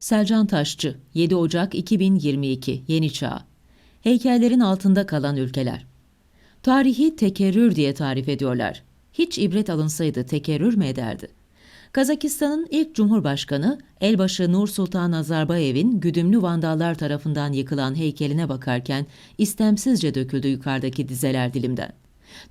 Selcan Taşçı, 7 Ocak 2022, Yeni Çağ. Heykellerin altında kalan ülkeler. Tarihi tekerrür diye tarif ediyorlar. Hiç ibret alınsaydı tekerrür mü ederdi? Kazakistan'ın ilk cumhurbaşkanı Elbaşı Nur Sultan Nazarbayev'in güdümlü vandallar tarafından yıkılan heykeline bakarken istemsizce döküldü yukarıdaki dizeler dilimden.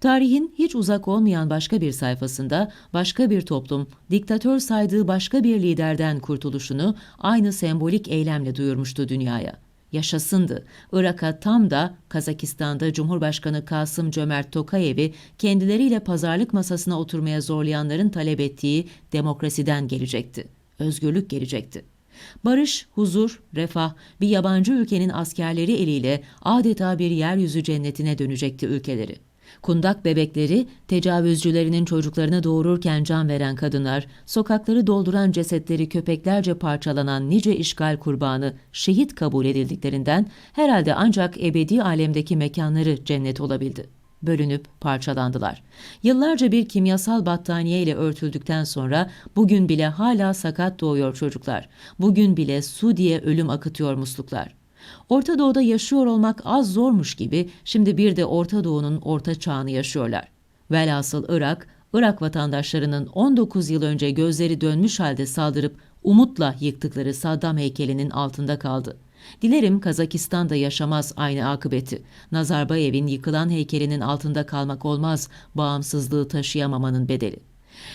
Tarihin hiç uzak olmayan başka bir sayfasında başka bir toplum diktatör saydığı başka bir liderden kurtuluşunu aynı sembolik eylemle duyurmuştu dünyaya. Yaşasındı. Irak'a tam da Kazakistan'da Cumhurbaşkanı Kasım Cömert Tokayev'i kendileriyle pazarlık masasına oturmaya zorlayanların talep ettiği demokrasiden gelecekti. Özgürlük gelecekti. Barış, huzur, refah bir yabancı ülkenin askerleri eliyle adeta bir yeryüzü cennetine dönecekti ülkeleri. Kundak bebekleri, tecavüzcülerinin çocuklarını doğururken can veren kadınlar, sokakları dolduran cesetleri köpeklerce parçalanan nice işgal kurbanı şehit kabul edildiklerinden herhalde ancak ebedi alemdeki mekanları cennet olabildi. Bölünüp parçalandılar. Yıllarca bir kimyasal battaniye ile örtüldükten sonra bugün bile hala sakat doğuyor çocuklar. Bugün bile su diye ölüm akıtıyor musluklar. Orta Doğu'da yaşıyor olmak az zormuş gibi şimdi bir de Orta Doğu'nun orta çağını yaşıyorlar. Velhasıl Irak, Irak vatandaşlarının 19 yıl önce gözleri dönmüş halde saldırıp umutla yıktıkları Saddam heykelinin altında kaldı. Dilerim Kazakistan'da yaşamaz aynı akıbeti. Nazarbayev'in yıkılan heykelinin altında kalmak olmaz, bağımsızlığı taşıyamamanın bedeli.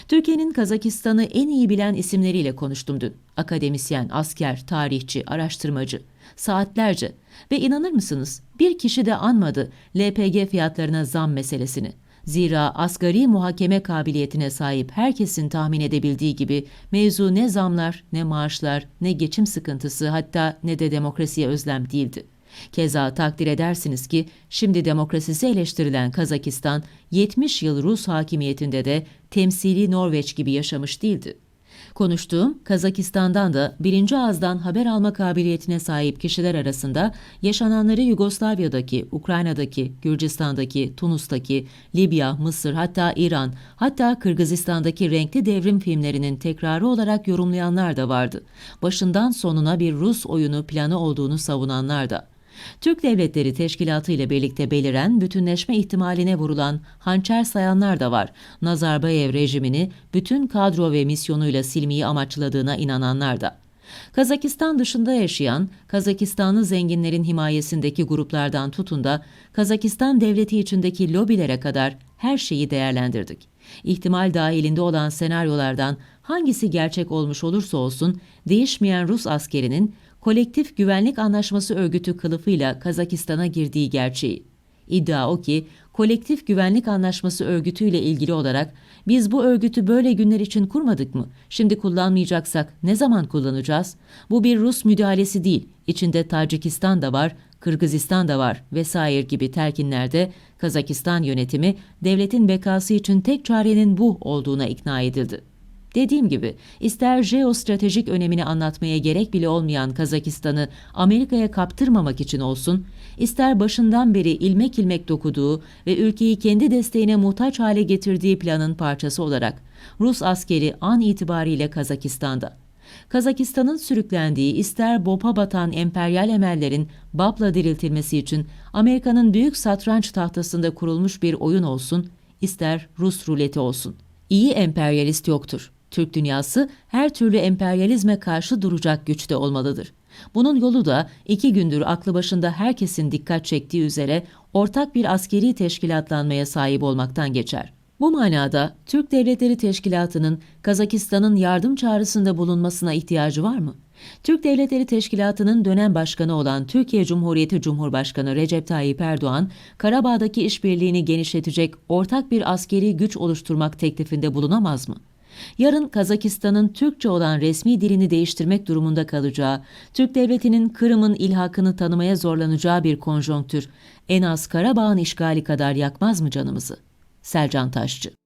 Türkiye'nin Kazakistan'ı en iyi bilen isimleriyle konuştum dün. Akademisyen, asker, tarihçi, araştırmacı. Saatlerce. Ve inanır mısınız? Bir kişi de anmadı LPG fiyatlarına zam meselesini. Zira asgari muhakeme kabiliyetine sahip herkesin tahmin edebildiği gibi mevzu ne zamlar, ne maaşlar, ne geçim sıkıntısı hatta ne de demokrasiye özlem değildi. Keza takdir edersiniz ki şimdi demokrasisi eleştirilen Kazakistan 70 yıl Rus hakimiyetinde de temsili Norveç gibi yaşamış değildi. Konuştuğum Kazakistan'dan da birinci ağızdan haber alma kabiliyetine sahip kişiler arasında yaşananları Yugoslavya'daki, Ukrayna'daki, Gürcistan'daki, Tunus'taki, Libya, Mısır hatta İran hatta Kırgızistan'daki renkli devrim filmlerinin tekrarı olarak yorumlayanlar da vardı. Başından sonuna bir Rus oyunu planı olduğunu savunanlar da. Türk Devletleri Teşkilatı ile birlikte beliren bütünleşme ihtimaline vurulan hançer sayanlar da var. Nazarbayev rejimini bütün kadro ve misyonuyla silmeyi amaçladığına inananlar da. Kazakistan dışında yaşayan, Kazakistanlı zenginlerin himayesindeki gruplardan tutun da Kazakistan devleti içindeki lobilere kadar her şeyi değerlendirdik. İhtimal dahilinde olan senaryolardan hangisi gerçek olmuş olursa olsun değişmeyen Rus askerinin Kolektif Güvenlik Anlaşması Örgütü kılıfıyla Kazakistan'a girdiği gerçeği. İddia o ki Kolektif Güvenlik Anlaşması Örgütü ile ilgili olarak biz bu örgütü böyle günler için kurmadık mı? Şimdi kullanmayacaksak ne zaman kullanacağız? Bu bir Rus müdahalesi değil. İçinde Tacikistan da var, Kırgızistan da var vesaire gibi telkinlerde Kazakistan yönetimi devletin bekası için tek çarenin bu olduğuna ikna edildi. Dediğim gibi ister jeostratejik önemini anlatmaya gerek bile olmayan Kazakistan'ı Amerika'ya kaptırmamak için olsun, ister başından beri ilmek ilmek dokuduğu ve ülkeyi kendi desteğine muhtaç hale getirdiği planın parçası olarak Rus askeri an itibariyle Kazakistan'da. Kazakistan'ın sürüklendiği ister bopa batan emperyal emellerin BAP'la diriltilmesi için Amerika'nın büyük satranç tahtasında kurulmuş bir oyun olsun, ister Rus ruleti olsun. İyi emperyalist yoktur. Türk dünyası her türlü emperyalizme karşı duracak güçte olmalıdır. Bunun yolu da iki gündür aklı başında herkesin dikkat çektiği üzere ortak bir askeri teşkilatlanmaya sahip olmaktan geçer. Bu manada Türk Devletleri Teşkilatı'nın Kazakistan'ın yardım çağrısında bulunmasına ihtiyacı var mı? Türk Devletleri Teşkilatı'nın dönem başkanı olan Türkiye Cumhuriyeti Cumhurbaşkanı Recep Tayyip Erdoğan, Karabağ'daki işbirliğini genişletecek ortak bir askeri güç oluşturmak teklifinde bulunamaz mı? Yarın Kazakistan'ın Türkçe olan resmi dilini değiştirmek durumunda kalacağı, Türk devletinin Kırım'ın ilhakını tanımaya zorlanacağı bir konjonktür en az Karabağ'ın işgali kadar yakmaz mı canımızı? Selcan Taşçı